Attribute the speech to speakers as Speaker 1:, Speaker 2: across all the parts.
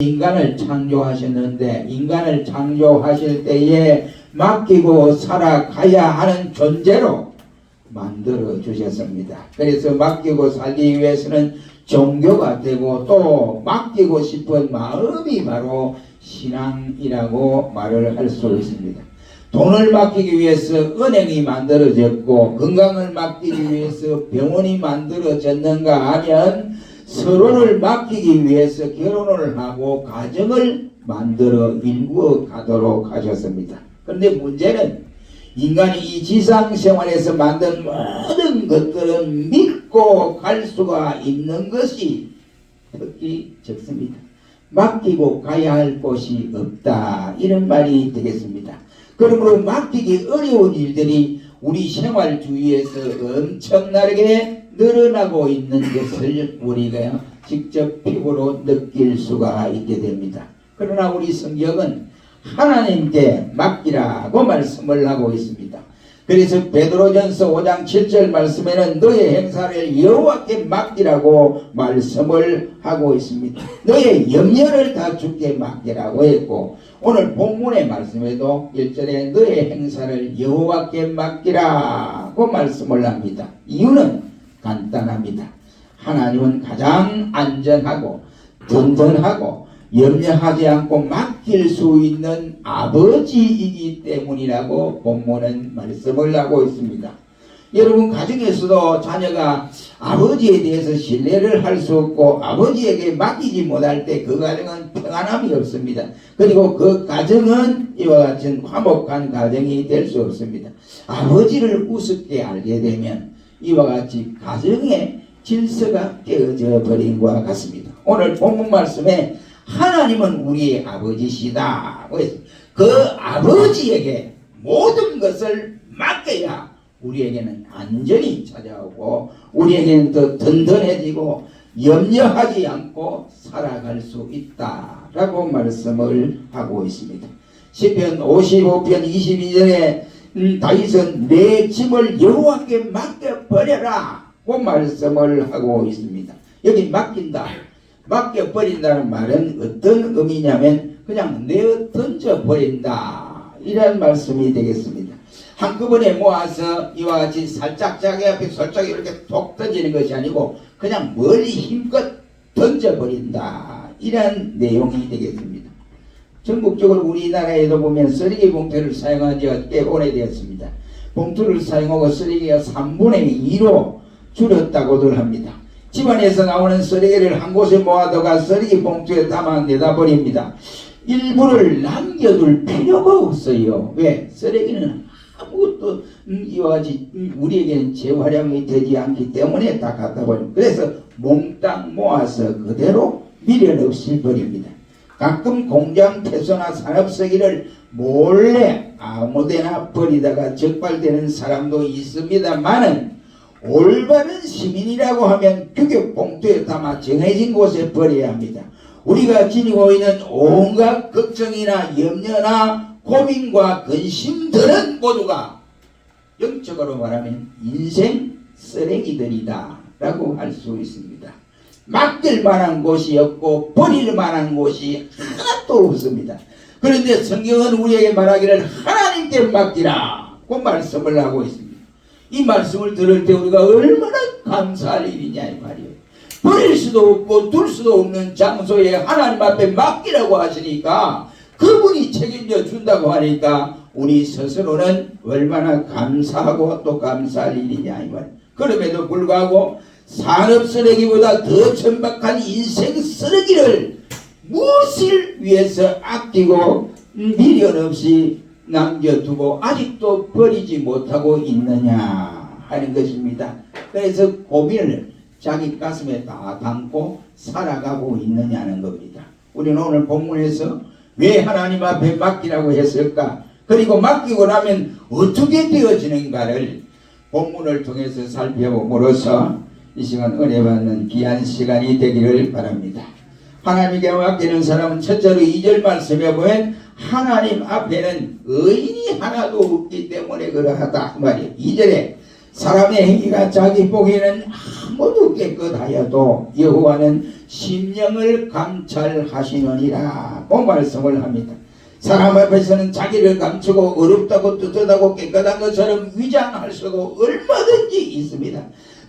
Speaker 1: 인간을 창조하셨는데 인간을 창조하실 때에 맡기고 살아가야 하는 존재로 만들어 주셨습니다. 그래서 맡기고 살기 위해서는 종교가 되고 또 맡기고 싶은 마음이 바로 신앙이라고 말을 할 수 있습니다. 돈을 맡기기 위해서 은행이 만들어졌고 건강을 맡기기 위해서 병원이 만들어졌는가 하면 서로를 맡기기 위해서 결혼을 하고 가정을 만들어 일구어 가도록 하셨습니다. 그런데 문제는 인간이 이 지상 생활에서 만든 모든 것들은 믿고 갈 수가 있는 것이 특히 적습니다. 맡기고 가야 할 곳이 없다. 이런 말이 되겠습니다. 그러므로 맡기기 어려운 일들이 우리 생활 주위에서 엄청나게 늘어나고 있는 것을 우리가 직접 피부로 느낄 수가 있게 됩니다. 그러나 우리 성경은 하나님께 맡기라고 말씀을 하고 있습니다. 그래서 베드로전서 5장 7절 말씀에는 너의 행사를 여호와께 맡기라고 말씀을 하고 있습니다. 너의 염려를 다 주께 맡기라고 했고 오늘 본문의 말씀에도 1절에 너의 행사를 여호와께 맡기라고 말씀을 합니다. 이유는 간단합니다. 하나님은 가장 안전하고 든든하고 염려하지 않고 맡길 수 있는 아버지이기 때문이라고 본문은 말씀을 하고 있습니다. 여러분 가정에서도 자녀가 아버지에 대해서 신뢰를 할 수 없고 아버지에게 맡기지 못할 때 그 가정은 평안함이 없습니다. 그리고 그 가정은 이와 같은 화목한 가정이 될 수 없습니다. 아버지를 우습게 알게 되면 이와 같이 가정의 질서가 깨어져 버린 것과 같습니다. 오늘 본문 말씀에 하나님은 우리의 아버지시다. 그 아버지에게 모든 것을 맡겨야 우리에게는 안전이 찾아오고 우리에게는 더 든든해지고 염려하지 않고 살아갈 수 있다라고 말씀을 하고 있습니다. 시편 55편 22절에 음, 다윗은 내 짐을 여호와께 맡겨 버려라 고 말씀을 하고 있습니다. 여기 맡긴다. 맡겨 버린다는 말은 어떤 의미냐면 그냥 내어 던져 버린다 이런 말씀이 되겠습니다. 한꺼번에 모아서 이와 같이 살짝 자기 앞에 살짝 이렇게 톡 던지는 것이 아니고 그냥 멀리 힘껏 던져버린다 이런 내용이 되겠습니다. 전국적으로 우리나라에도 보면 쓰레기 봉투를 사용한 지가 꽤 오래되었습니다. 봉투를 사용하고 쓰레기가 3분의 2로 줄었다고들 합니다. 집안에서 나오는 쓰레기를 한 곳에 모아두가 쓰레기 봉투에 담아 내다 버립니다. 일부를 남겨둘 필요가 없어요. 왜? 쓰레기는 아무것도 음, 이와 같이 음, 우리에게는 재활용이 되지 않기 때문에 다 갖다 버립니다. 그래서 몽땅 모아서 그대로 미련 없이 버립니다. 가끔 공장 폐소나 산업 쓰기를 몰래 아무데나 버리다가 적발되는 사람도 있습니다만은 올바른 시민이라고 하면 규격 봉투에 담아 정해진 곳에 버려야 합니다. 우리가 지니고 있는 온갖 걱정이나 염려나 고민과 근심들은 모두가 영적으로 말하면 인생 쓰레기들이다 라고 할 수 있습니다. 맡길 만한 곳이 없고 버릴 만한 곳이 하나도 없습니다. 그런데 성경은 우리에게 말하기를 하나님께 맡기라 고 말씀을 하고 있습니다. 이 말씀을 들을 때 우리가 얼마나 감사할 일이냐 이 말이에요. 버릴 수도 없고 둘 수도 없는 장소에 하나님 앞에 맡기라고 하시니까 그분이 책임져 준다고 하니까 우리 스스로는 얼마나 감사하고 또 감사할 일이냐 이 말이에요. 그럼에도 불구하고 산업 쓰레기보다 더 천박한 인생 쓰레기를 무엇을 위해서 아끼고 미련 없이 남겨두고 아직도 버리지 못하고 있느냐 하는 것입니다. 그래서 고민을 자기 가슴에 다 담고 살아가고 있느냐는 겁니다. 우리는 오늘 본문에서 왜 하나님 앞에 맡기라고 했을까? 그리고 맡기고 나면 어떻게 되어지는가를 본문을 통해서 살펴봄으로써 이 시간 은혜 받는 귀한 시간이 되기를 바랍니다. 하나님께 맡기는 사람은 첫째로 2절 말씀에 보면 하나님 앞에는 의인이 하나도 없기 때문에 그러하다 그 말이에요. 2절에 사람의 행위가 자기 보기에는 아무도 깨끗하여도 여호와는 심령을 감찰하시느니라고 말씀을 합니다. 사람 앞에서는 자기를 감추고 어렵다고 떳떳하고 깨끗한 것처럼 위장할 수도 얼마든지 있습니다.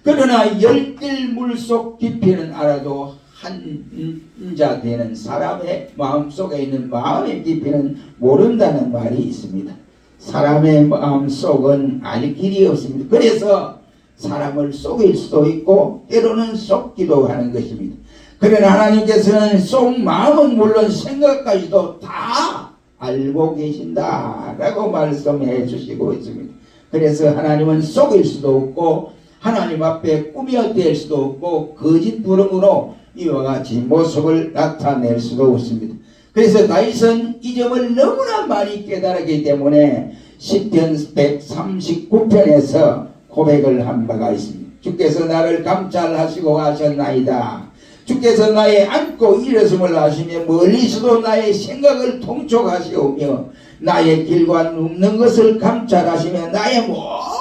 Speaker 1: 그러나 열길 물속 깊이는 알아도 한자 되는 사람의 마음속에 있는 마음의 깊이는 모른다는 말이 있습니다. 사람의 마음속은 알 길이 없습니다. 그래서 사람을 속일 수도 있고 때로는 속기도 하는 것입니다. 그러나 하나님께서는 속 마음은 물론 생각까지도 다 알고 계신다라고 말씀해 주시고 있습니다. 그래서 하나님은 속일 수도 없고 하나님 앞에 꾸며댈 수도 없고 거짓 부름으로 이와 같이 모습을 나타낼 수도 없습니다. 그래서 다윗은 이 점을 너무나 많이 깨달았기 때문에 10편 139편에서 고백을 한 바가 있습니다. 주께서 나를 감찰하시고 하셨나이다. 주께서 나의 안고 일었음을 아시며 멀리서도 나의 생각을 통촉하시오며 나의 길과 눕는 것을 감찰하시며 나의 모든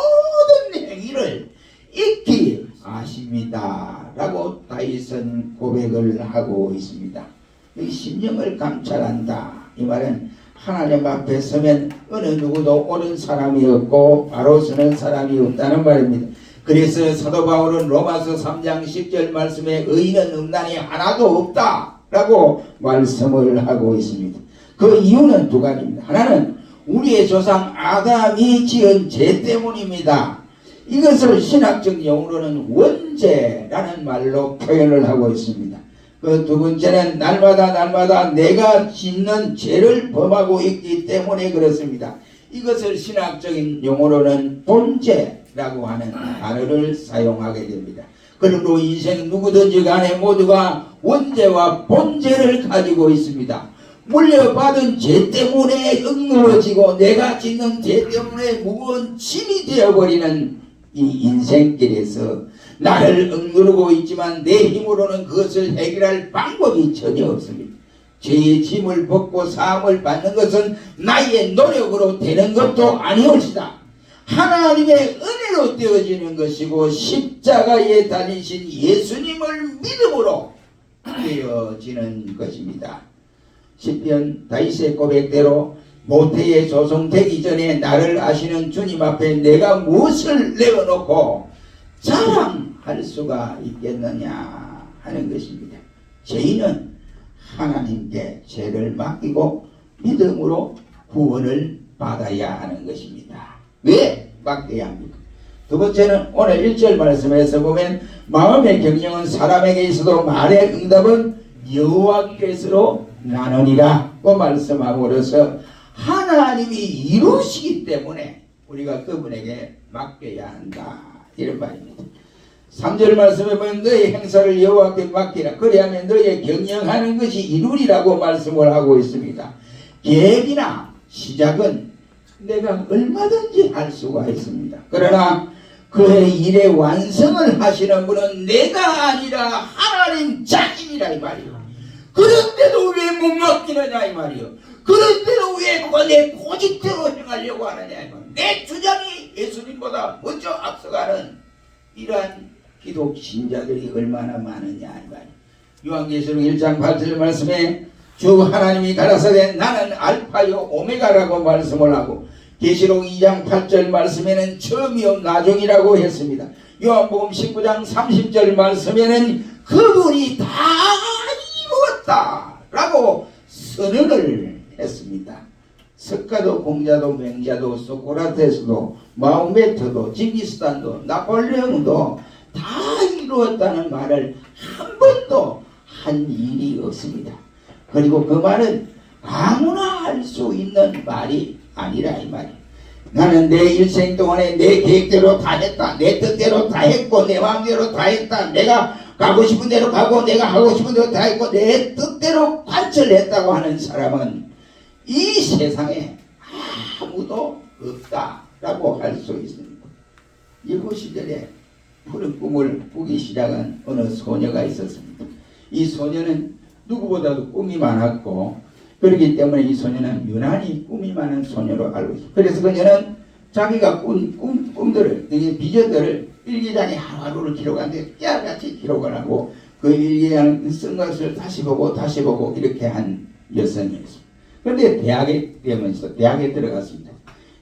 Speaker 1: 익히 아십니다. 라고 다윗은 고백을 하고 있습니다. 이 심령을 감찰한다. 이 말은 하나님 앞에 서면 어느 누구도 옳은 사람이 없고 바로 서는 사람이 없다는 말입니다. 그래서 사도 바울은 로마서 3장 10절 말씀에 의인은 음란이 하나도 없다 라고 말씀을 하고 있습니다. 그 이유는 두 가지입니다. 하나는 우리의 조상 아담이 지은 죄 때문입니다. 이것을 신학적 용어로는 원죄라는 말로 표현을 하고 있습니다. 그 두 번째는 날마다 날마다 내가 짓는 죄를 범하고 있기 때문에 그렇습니다. 이것을 신학적인 용어로는 본죄라고 하는 단어를 사용하게 됩니다. 그러므로 인생 누구든지 간에 모두가 원죄와 본죄를 가지고 있습니다. 물려받은 죄 때문에 얽매어지고 내가 짓는 죄 때문에 무거운 짐이 되어버리는 이 인생길에서 나를 억누르고 있지만 내 힘으로는 그것을 해결할 방법이 전혀 없습니다. 죄의 짐을 벗고 사함을 받는 것은 나의 노력으로 되는 것도 아니올시다. 하나님의 은혜로 되어지는 것이고 십자가에 달리신 예수님을 믿음으로 되어지는 것입니다. 시편 다윗의 고백대로 모태의 조성되기 전에 나를 아시는 주님 앞에 내가 무엇을 내어놓고 자랑할 수가 있겠느냐 하는 것입니다. 죄인은 하나님께 죄를 맡기고 믿음으로 구원을 받아야 하는 것입니다. 왜 맡겨야 합니까? 두 번째는 오늘 1절 말씀에서 보면 마음의 경영은 사람에게 있어도 말의 응답은 여호와께서로 나누니라 고 말씀함으로써 하나님이 이루시기 때문에 우리가 그분에게 맡겨야 한다. 이런 말입니다. 3절 말씀에 보면 너의 행사를 여호와께 맡기라. 그리하면 너의 경영하는 것이 이루리라고 말씀을 하고 있습니다. 계획이나 시작은 내가 얼마든지 할 수가 있습니다. 그러나 그의 일의 완성을 하시는 분은 내가 아니라 하나님 자신이라 이 말이요. 그런데도 왜 못 맡기느냐 이 말이요. 그런데도 왜내 고집대로 행하려고 하느냐. 내 주장이 예수님보다 먼저 앞서가는 이러한 기독 신자들이 얼마나 많으냐 이 말이요. 요한계시록 1장 8절 말씀에 주 하나님이 가라사대 나는 알파요 오메가라고 말씀을 하고 계시록 2장 8절 말씀에는 처음이요 나중이라고 했습니다. 요한복음 19장 30절 말씀에는 그분이 다 이루었다라고 선언을 했습니다. 석가도 공자도 맹자도 소크라테스도 마음메트도 징기스탄도 나폴레옹도 다 이루었다는 말을 한 번도 한 일이 없습니다. 그리고 그 말은 아무나 할 수 있는 말이 아니라 이 말이에요. 나는 내 일생 동안에 내 계획대로 다 했다. 내 뜻대로 다 했고 내 마음대로 다 했다. 내가 가고 싶은 대로 가고 내가 하고 싶은 대로 다 했고 내 뜻대로 관철했다고 하는 사람은 이 세상에 아무도 없다라고 할 수 있습니다. 일부 시절에 푸른 꿈을 꾸기 시작한 어느 소녀가 있었습니다. 이 소녀는 누구보다도 꿈이 많았고 그렇기 때문에 이 소녀는 유난히 꿈이 많은 소녀로 알고 있습니다. 그래서 그녀는 자기가 꾼 꿈, 꿈들을 비전들을 일기장에 하루하루를 기록하는데 깨알같이 기록을 하고 그 일기장 쓴 것을 다시 보고 다시 보고 이렇게 한 여성이었습니다. 그런데 대학에 되면서 대학에 들어갔습니다.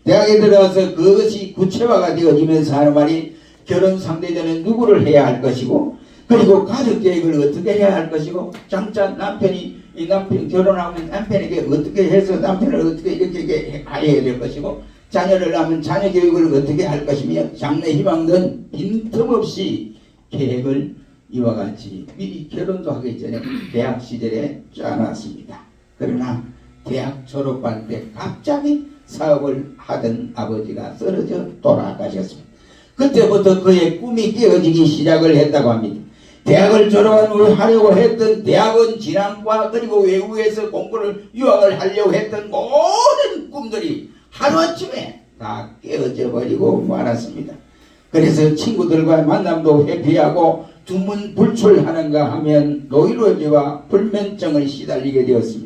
Speaker 1: 대학에 들어가서 그것이 구체화가 되어지면서 하는 말이 결혼 상대자는 누구를 해야 할 것이고 그리고 가족 계획을 어떻게 해야 할 것이고 장자 남편이 이 남편 결혼하면 남편에게 어떻게 해서 남편을 어떻게 이렇게 이렇게 해야 될 것이고 자녀를 낳으면 자녀 교육을 어떻게 할 것이며 장래 희망 등 빈틈없이 계획을 이와 같이 미리 결혼도 하기 전에 대학 시절에 짜놨습니다. 그러나 대학 졸업할 때 갑자기 사업을 하던 아버지가 쓰러져 돌아가셨습니다. 그때부터 그의 꿈이 깨어지기 시작을 했다고 합니다. 대학을 졸업한 후에 하려고 했던 대학원 진학과 그리고 외국에서 공부를 유학을 하려고 했던 모든 꿈들이 하루아침에 다 깨어져 버리고 말았습니다. 그래서 친구들과 만남도 회피하고 두문불출하는가 하면 노이로제와 불면증을 시달리게 되었습니다.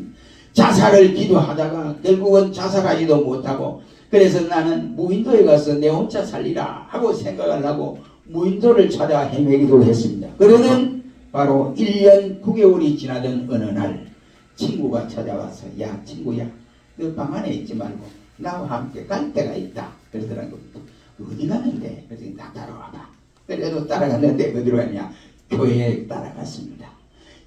Speaker 1: 자살을 기도하다가 결국은 자살하지도 못하고 그래서 나는 무인도에 가서 내 혼자 살리라 하고 생각을 하고 무인도를 찾아 헤매기도 했습니다. 그러는 바로 1년 9개월이 지나던 어느 날 친구가 찾아와서 야 친구야 너 방 안에 있지 말고 나와 함께 갈 데가 있다 그러더라는 겁니다. 어디 가는데? 그래서 나 따라와봐. 그래도 따라갔는데 어디로 갔냐? 교회에 따라갔습니다.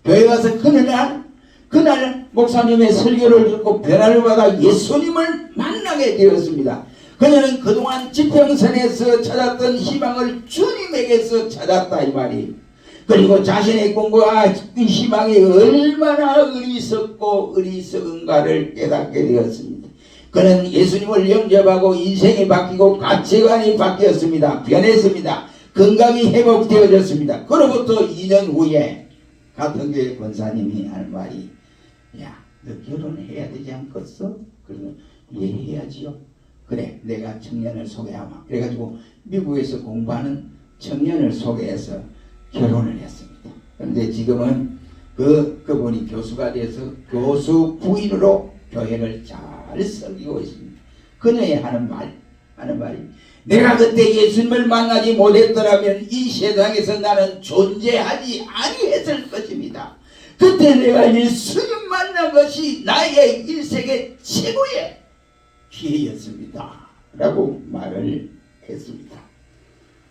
Speaker 1: 교회 가서 그날 그날 목사님의 설교를 듣고 변화를 받아 예수님을 만나게 되었습니다. 그녀는 그동안 지평선에서 찾았던 희망을 주님에게서 찾았다 이 말이. 그리고 자신의 꿈과 그 희망이 얼마나 어리석고 어리석은가를 깨닫게 되었습니다. 그는 예수님을 영접하고 인생이 바뀌고 가치관이 바뀌었습니다. 변했습니다. 건강이 회복되어졌습니다. 그로부터 2년 후에 같은 교회 권사님이 할 말이 야, 너 결혼해야 되지 않겠어? 그러면 예, 해야지요. 그래, 내가 청년을 소개하마. 그래가지고 미국에서 공부하는 청년을 소개해서 결혼을 했습니다. 그런데 지금은 그, 그분이 교수가 돼서 교수 부인으로 교회를 잘 섬기고 있습니다. 그녀의 하는 말, 하는 말이 내가 그때 예수님을 만나지 못했더라면 이 세상에서 나는 존재하지 아니했을 것입니다. 그때 내가 예수님 만난 것이 나의 일생의 최고의 기회였습니다. 라고 말을 했습니다.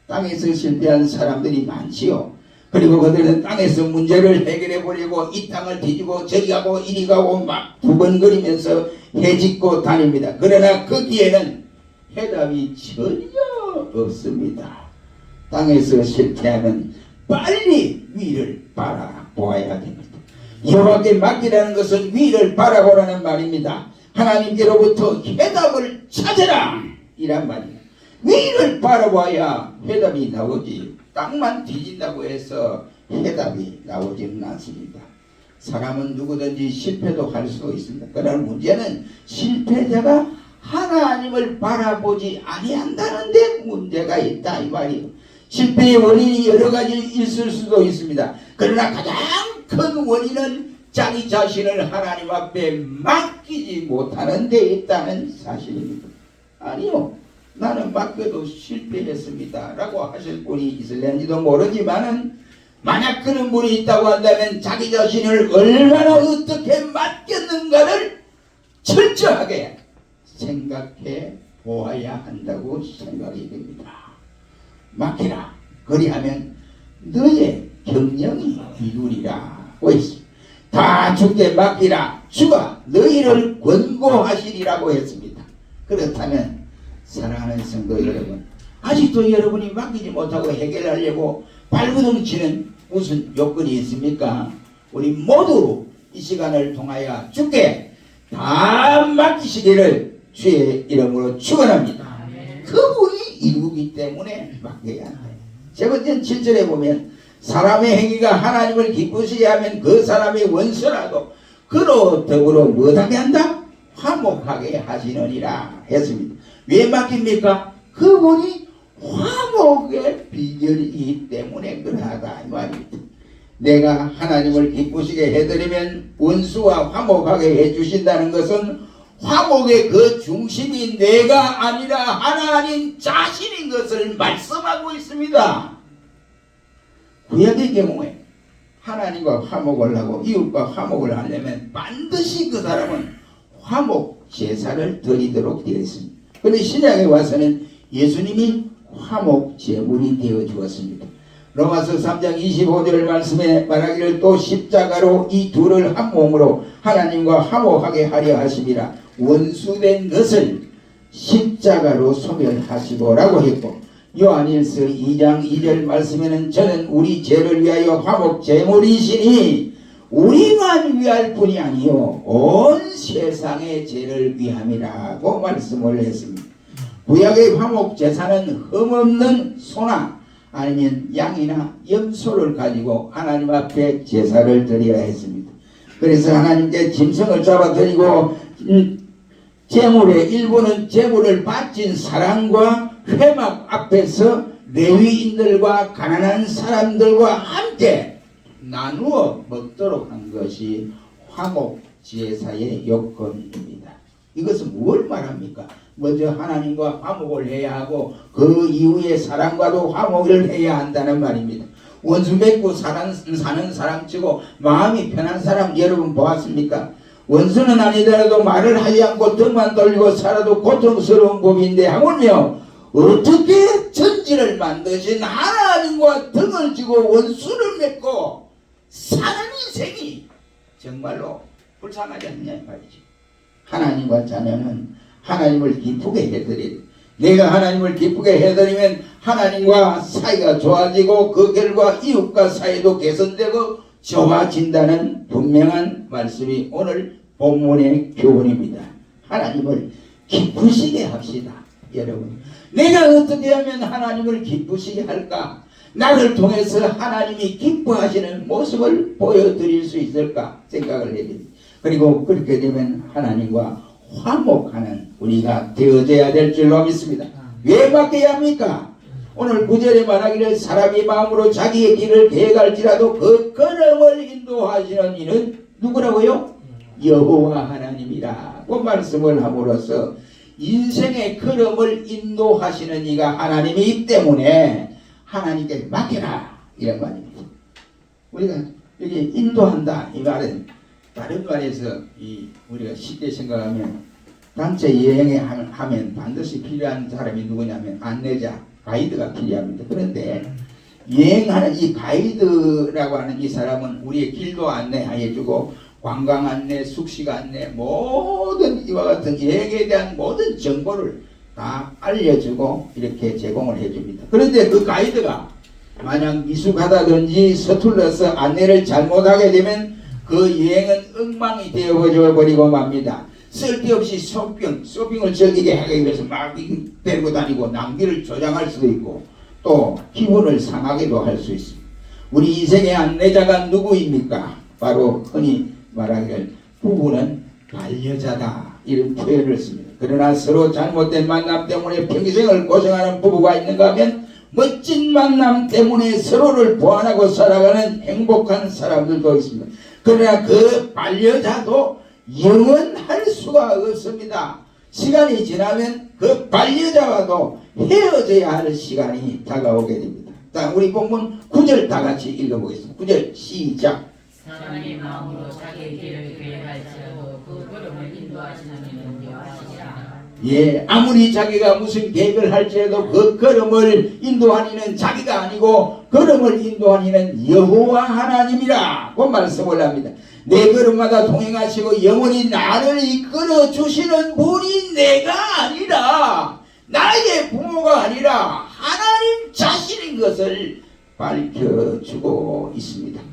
Speaker 1: 땅에서 실패한 사람들이 많지요. 그리고 그들은 땅에서 문제를 해결해 보려고 이 땅을 뒤지고 저리 가고 이리 가고 막 두번거리면서 해짓고 다닙니다. 그러나 거기에는 해답이 전혀 없습니다. 땅에서 실패하면 빨리 위를 바라보아야 됩니다. 여호와께 맡기라는 것은 위를 바라보라는 말입니다. 하나님께로부터 해답을 찾으라 이란 말입니다. 위를 바라봐야 해답이 나오지 땅만 뒤진다고 해서 해답이 나오지는 않습니다. 사람은 누구든지 실패도 할 수 있습니다. 그러나 문제는 실패자가 하나님을 바라보지 아니한다는 데 문제가 있다 이 말이에요. 실패의 원인이 여러 가지 있을 수도 있습니다. 그러나 가장 큰 원인은 자기 자신을 하나님 앞에 맡기지 못하는 데 있다는 사실입니다. 아니요. 나는 맡겨도 실패했습니다. 라고 하실 분이 있을는지도 모르지만은 만약 그런 분이 있다고 한다면 자기 자신을 얼마나 어떻게 맡겼는가를 철저하게 생각해 보아야 한다고 생각이 됩니다. 맡기라. 그리하면 너의 경영이 이루리라 고 했습니다. 다 주께 맡기라. 주가 너희를 권고하시리라고 했습니다. 그렇다면 사랑하는 성도 여러분, 아직도 여러분이 맡기지 못하고 해결하려고 발버둥 치는 무슨 요건이 있습니까? 우리 모두 이 시간을 통하여 주께 다 맡기시기를 주의 이름으로 축원합니다. 그분이 이루기 때문에 맡겨야 한다. 세 번째 7절에 보면 사람의 행위가 하나님을 기쁘시게 하면 그 사람의 원수라도 그로 더불어 못하게 한다? 화목하게 하시느니라 했습니다. 왜 맡깁니까? 그분이 화목의 비결이기 때문에 그러하다 이 말입니다. 내가 하나님을 기쁘시게 해드리면 원수와 화목하게 해주신다는 것은 화목의 그 중심이 내가 아니라 하나님 자신인 것을 말씀하고 있습니다. 구약의 경우에 하나님과 화목을 하고 이웃과 화목을 하려면 반드시 그 사람은 화목 제사를 드리도록 되어 있습니다. 그런데 신약에 와서는 예수님이 화목 제물이 되어 주었습니다. 로마서 3장 25절 말씀에 말하기를 또 십자가로 이 둘을 한 몸으로 하나님과 화목하게 하려 하심이라 원수된 것을 십자가로 소멸하시고라고 했고 요한일서 2장 2절 말씀에는 저는 우리 죄를 위하여 화목 제물이시니 우리만 위할 뿐이 아니요 온 세상의 죄를 위함이라고 말씀을 했습니다. 구약의 화목 제사는 흠없는 소나 아니면 양이나 염소를 가지고 하나님 앞에 제사를 드려야 했습니다. 그래서 하나님께 짐승을 잡아 드리고 음, 제물의 일부는 제물을 바친 사랑과 회막 앞에서 레위인들과 가난한 사람들과 함께 나누어 먹도록 한 것이 화목 제사의 요건입니다. 이것은 뭘 말합니까? 먼저 하나님과 화목을 해야 하고 그 이후에 사람과도 화목을 해야 한다는 말입니다. 원수 맺고 사는, 사는 사람 치고 마음이 편한 사람 여러분 보았습니까? 원수는 아니더라도 말을 하지 않고 등만 돌리고 살아도 고통스러운 법인데 하물며 어떻게 천지를 만드신 하나님과 등을 지고 원수를 맺고 사는 인생이 정말로 불쌍하지 않냐 이 말이지. 하나님과 자녀는 하나님을 기쁘게 해드리 내가 하나님을 기쁘게 해드리면 하나님과 사이가 좋아지고 그 결과 이웃과 사이도 개선되고 좋아진다는 분명한 말씀이 오늘 본문의 교훈입니다. 하나님을 기쁘시게 합시다. 여러분 내가 어떻게 하면 하나님을 기쁘시게 할까? 나를 통해서 하나님이 기뻐하시는 모습을 보여드릴 수 있을까 생각을 해봅니다. 그리고 그렇게 되면 하나님과 화목하는 우리가 되어져야 될 줄로 믿습니다. 왜 바뀌어야 합니까? 오늘 구절에 말하기를 사람이 마음으로 자기의 길을 계획할지라도 그 걸음을 인도하시는 이는 누구라고요? 여호와 하나님이라고 말씀을 함으로써 인생의 걸음을 인도하시는 이가 하나님이기 때문에 하나님께 맡겨라 이런 말입니다. 우리가 여기 인도한다 이 말은 다른 말에서 이 우리가 쉽게 생각하면 단체 여행에 하면, 반드시 필요한 사람이 누구냐면 안내자 가이드가 필요합니다. 그런데 여행하는 이 가이드라고 하는 이 사람은 우리의 길도 안내해주고 관광 안내, 숙식 안내 모든 이와 같은 여행에 대한 모든 정보를 다 알려주고 이렇게 제공을 해줍니다. 그런데 그 가이드가 만약 미숙하다든지 서툴러서 안내를 잘못하게 되면 그 여행은 엉망이 되어버려 버리고 맙니다. 쓸데없이 쇼핑, 쇼핑을 즐기게 하기 위해서 막 데리고 다니고 낭비를 조장할 수도 있고 또 기분을 상하게도 할 수 있습니다. 우리 인생의 안내자가 누구입니까? 바로 흔히 말하기를 부부는 반려자다 이런 표현을 씁니다. 그러나 서로 잘못된 만남 때문에 평생을 고생하는 부부가 있는가 하면 멋진 만남 때문에 서로를 보완하고 살아가는 행복한 사람들도 있습니다. 그러나 그 반려자도 영원할 수가 없습니다. 시간이 지나면 그 반려자와도 헤어져야 할 시간이 다가오게 됩니다. 자, 우리 본문 9절 다 같이 읽어보겠습니다. 9절 시작.
Speaker 2: 사람의 마음으로 자기의 길을 계획할지라도 그 걸음을 인도하시는 이는 여호와시라.
Speaker 1: 예, 아무리 자기가 무슨 계획을 할지라도 그 걸음을 인도하는 이는 자기가 아니고 걸음을 인도하는 이는 여호와 하나님이라 고 말씀을 합니다. 내 걸음마다 동행하시고 영원히 나를 이끌어 주시는 분이 내가 아니라 나의 부모가 아니라 하나님 자신인 것을 밝혀주고 있습니다.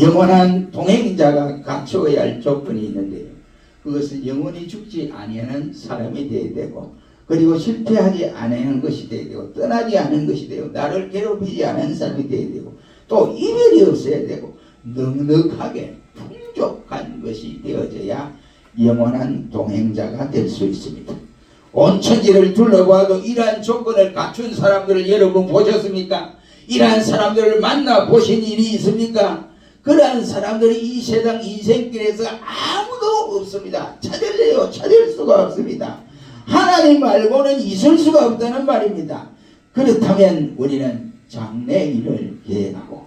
Speaker 1: 영원한 동행자가 갖추어야 할 조건이 있는데요. 그것은 영원히 죽지 아니하는 사람이 되어야 되고 그리고 실패하지 않는 것이 되어야 되고 떠나지 않은 것이 되고 나를 괴롭히지 않은 사람이 되어야 되고 또 이별이 없어야 되고 넉넉하게 풍족한 것이 되어져야 영원한 동행자가 될 수 있습니다. 온 천지를 둘러봐도 이러한 조건을 갖춘 사람들을 여러분 보셨습니까? 이러한 사람들을 만나 보신 일이 있습니까? 그러한 사람들이 이 세상 인생길에서 아무도 없습니다. 찾을래요? 찾을 수가 없습니다. 하나님 말고는 있을 수가 없다는 말입니다. 그렇다면 우리는 장래 일을 계획하고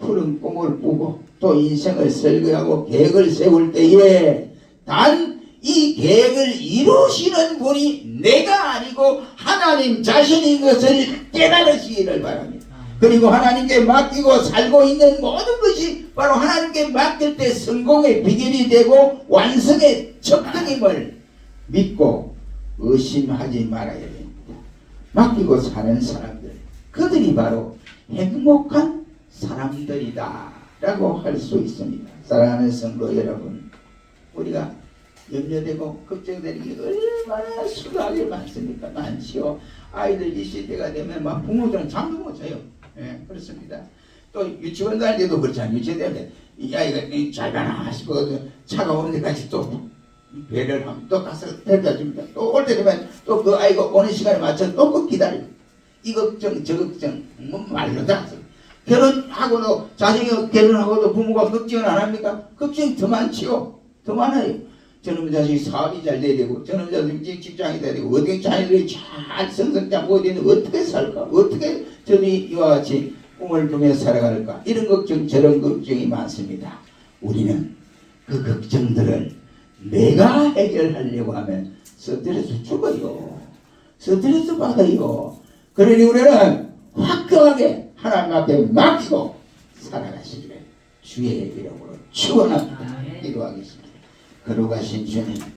Speaker 1: 푸른 꿈을 꾸고 또 인생을 설계하고 계획을 세울 때에 단 이 계획을 이루시는 분이 내가 아니고 하나님 자신인 것을 깨달으시기를 바랍니다. 그리고 하나님께 맡기고 살고 있는 모든 것이 바로 하나님께 맡길 때 성공의 비결이 되고 완성의 척등임을 믿고 의심하지 말아야 됩니다. 맡기고 사는 사람들, 그들이 바로 행복한 사람들이다. 라고 할 수 있습니다. 사랑하는 성도 여러분, 우리가 염려되고 걱정되는 게 얼마나 수고하게 많습니까? 많지요. 아이들 이 시대가 되면 막 부모들은 잠도 못 자요. 예, 그렇습니다. 또 유치원 다닐 때도 그렇잖아요. 유치원 다닐 때이 아이가 이잘 가나 싶고 차가 오는 데까지 또 배를 하면 또 가서 데려다 줍니다. 또 올 때 되면 또 그 아이가 오는 시간에 맞춰 또그 기다리고 이 걱정 저 걱정 뭐 말로 다. 결혼하고도 자식이 결혼하고도 부모가 걱정을 안 합니까? 걱정이 더 많지요. 더 많아요. 저놈 자식이 사업이 잘 돼야 되고 저놈 자식이 직장이 돼야 되고 어떻게 자녀들이 잘 성성장 보야 되는데 어떻게 살까? 어떻게 저들이 이와 같이 꿈을 꾸며 살아갈까? 이런 걱정 저런 걱정이 많습니다. 우리는 그 걱정들을 내가 해결하려고 하면 스트레스 죽어요. 스트레스 받아요. 그러니 우리는 화끈하게 하나님 앞에 맡기고 살아가시기를 주의 이름으로 축원합니다. 아멘. 기도하겠습니다. 거룩하신 주님